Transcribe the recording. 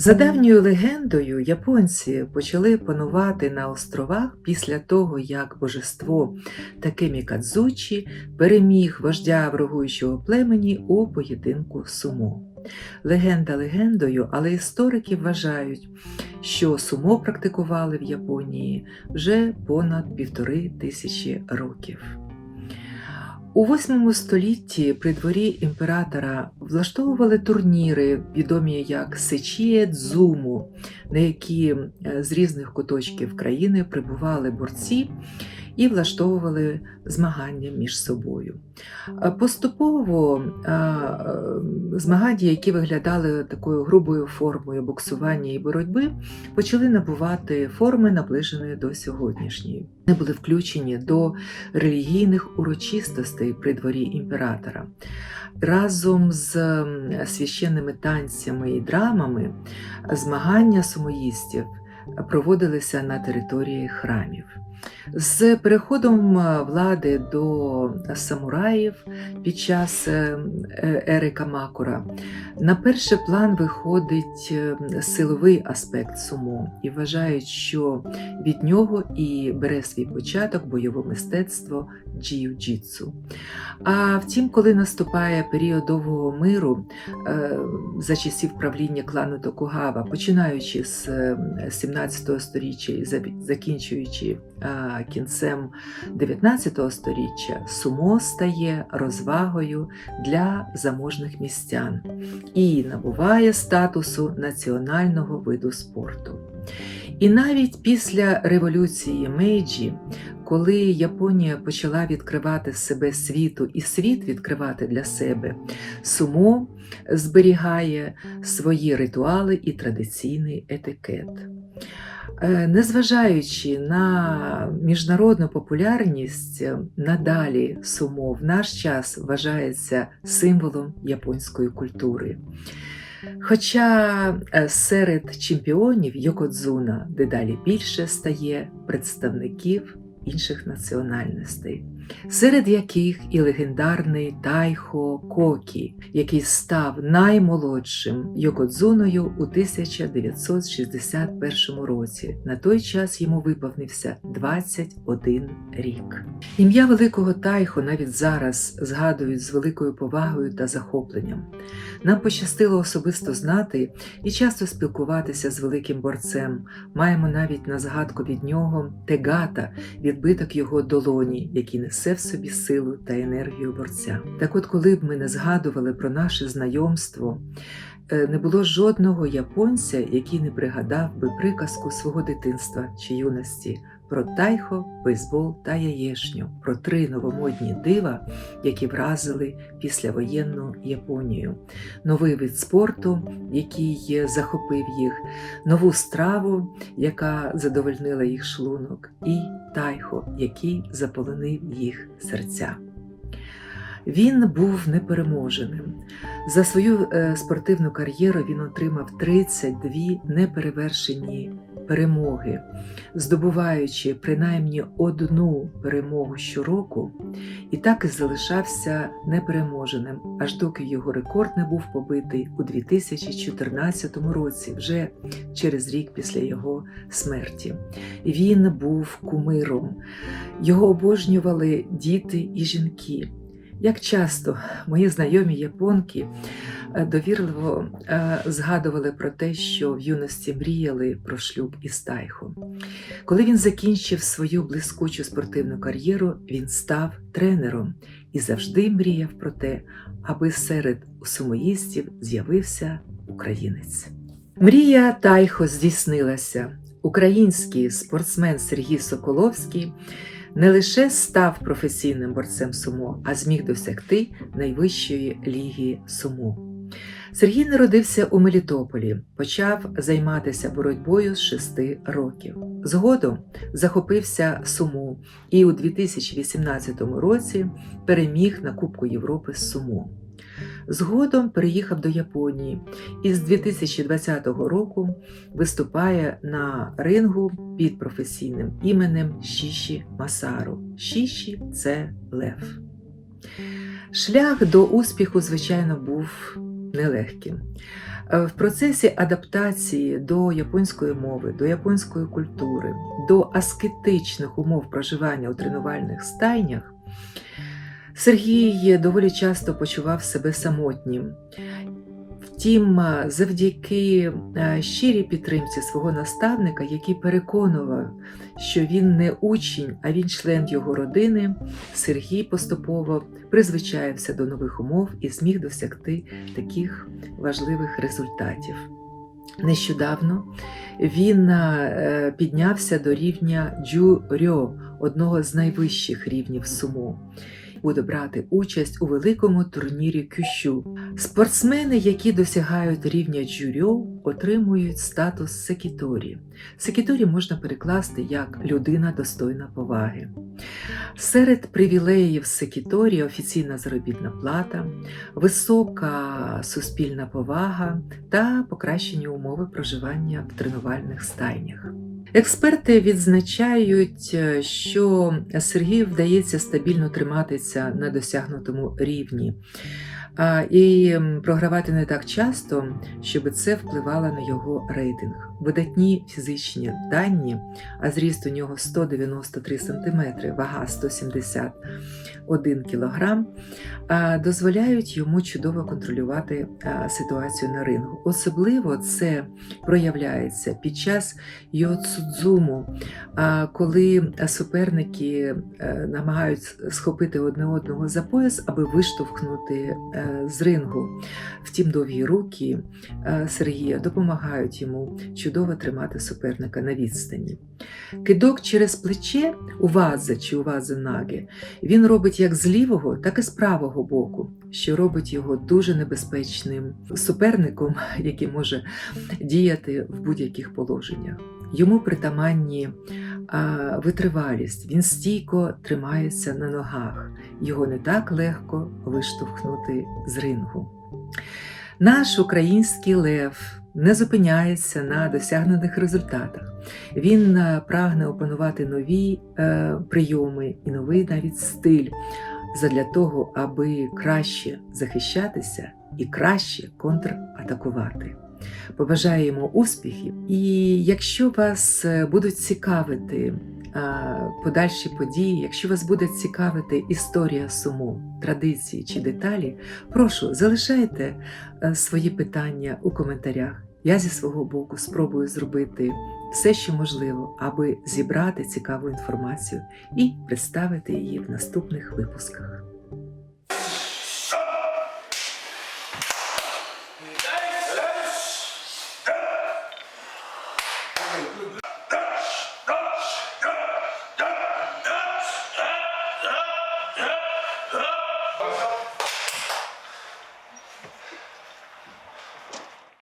За давньою легендою, японці почали панувати на островах після того, як божество Такемі Кадзучі переміг вождя ворогуючого племені у поєдинку сумо. Легенда легендою, але історики вважають, що сумо практикували в Японії вже понад півтори тисячі років. У VIII столітті при дворі імператора влаштовували турніри, відомі як Сечіє Дзуму, на які е, з різних куточків країни прибували борці і влаштовували змагання між собою. Поступово а, е, змагання, які виглядали такою грубою формою боксування і боротьби, почали набувати форми, наближеної до сьогоднішньої. Вони були включені до релігійних урочистостей при дворі імператора. Разом з священними танцями і драмами змагання сумоїстів проводилися на території храмів. З переходом е, влади до самураїв під час е, е, ери Камакура на перший план виходить силовий аспект сумо і вважають, що від нього і бере свій початок бойове мистецтво джиу-джитсу. А втім, коли наступає період довгого миру за часів правління клану Токугава, починаючи з е, 17 століття і закінчуючи кінцем 19 століття, сумо стає розвагою для заможних містян і набуває статусу національного виду спорту. І навіть після революції Мейджі, коли Японія почала відкривати себе світу і світ відкривати для себе, сумо зберігає свої ритуали і традиційний етикет. Е, Незважаючи на міжнародну популярність, е, надалі сумо в наш час вважається символом японської культури. Хоча е, серед чемпіонів Йокодзуна дедалі більше стає представників інших національностей, серед яких і легендарний Тайхо Кокі, який став наймолодшим Йокодзуною у 1961 році. На той час йому виповнився 21 рік. Ім'я великого Тайхо навіть зараз згадують з великою повагою та захопленням. Нам пощастило особисто знати і часто спілкуватися з великим борцем. Маємо навіть на згадку від нього тегата, відбиток його долоні, який несе в собі силу та енергію борця. Так от, коли б ми не згадували про наше знайомство, е, не було жодного японця, який не пригадав би приказку свого дитинства чи юності про тайхо, бейсбол та яєшню, про три новомодні дива, які вразили післявоєнну Японію, новий вид спорту, який захопив їх, нову страву, яка задовольнила їх шлунок, і тайхо, який заполонив їх серця. Він був непереможеним. За свою е, спортивну кар'єру він отримав 32 неперевершені перемоги, здобуваючи принаймні одну перемогу щороку, і так і залишався непереможеним, аж доки його рекорд не був побитий у 2014 році, вже через рік після його смерті. Він був кумиром. Його обожнювали діти і жінки. Як часто мої знайомі японки е, довірливо е, згадували про те, що в юності мріяли про шлюб із Тайхо. Коли він закінчив свою блискучу спортивну кар'єру, він став тренером і завжди мріяв про те, аби серед сумоїстів з'явився українець. Мрія Тайхо здійснилася. Український спортсмен Сергій Соколовський не лише став професійним борцем сумо, а зміг досягти найвищої ліги сумо. Сергій народився у Мелітополі, почав займатися боротьбою з 6 років. Згодом захопився сумо і у 2018 році переміг на Кубку Європи з сумо. Згодом переїхав до Японії і з 2020 року виступає на рингу під професійним іменем Шіші Масару. Шіші це Лев. Шлях до успіху, звичайно, був нелегким. Е, В процесі адаптації до японської мови, до японської культури, до аскетичних умов проживання у тренувальних стайнях, Сергій доволі часто почував себе самотнім. Втім, е, завдяки е, щирій підтримці свого наставника, який переконував, що він не учень, а він член його родини, Сергій поступово призвичаєвся до нових умов і зміг досягти таких важливих результатів. Нещодавно він е, піднявся до рівня джурьо, одного з найвищих рівнів сумо. Буде брати участь у великому турнірі кющу. Спортсмени, які досягають рівня джурьо, отримують статус секіторі. Секіторі можна перекласти як людина достойна поваги. Серед привілеїв секіторі офіційна заробітна плата, висока суспільна повага та покращені умови проживання в тренувальних стайнях. Експерти відзначають, е, що Сергію вдається стабільно триматися на досягнутому рівні і програвати не так часто, щоб це впливало на його рейтинг. Видатні фізичні дані, а зріст у нього 193 см, вага 171 кг, дозволяють йому чудово контролювати ситуацію на рингу. Особливо це проявляється під час йоцудзуму, а, коли суперники е, намагаються схопити одне одного за пояс, аби виштовхнути е, з рингу. Втім, довгі руки е, Сергія допомагають йому чудово тримати суперника на відстані. Кидок через плече у вази чи у вази наги він робить як з лівого, так і з правого боку, що робить його дуже небезпечним суперником, який може діяти в будь-яких положеннях. Йому притаманні витривалість, він стійко тримається на ногах, його не так легко виштовхнути з рингу. Наш український лев не зупиняється на досягнених результатах. Він прагне опанувати нові е, прийоми і новий навіть стиль задля того, аби краще захищатися і краще контратакувати. Побажаємо успіхів! І якщо вас е, будуть цікавити а, подальші події, якщо вас буде цікавити історія суму, традиції чи деталі, прошу залишайте е, свої питання у коментарях. Я зі свого боку спробую зробити все, що можливо, аби зібрати цікаву інформацію і представити її в наступних випусках.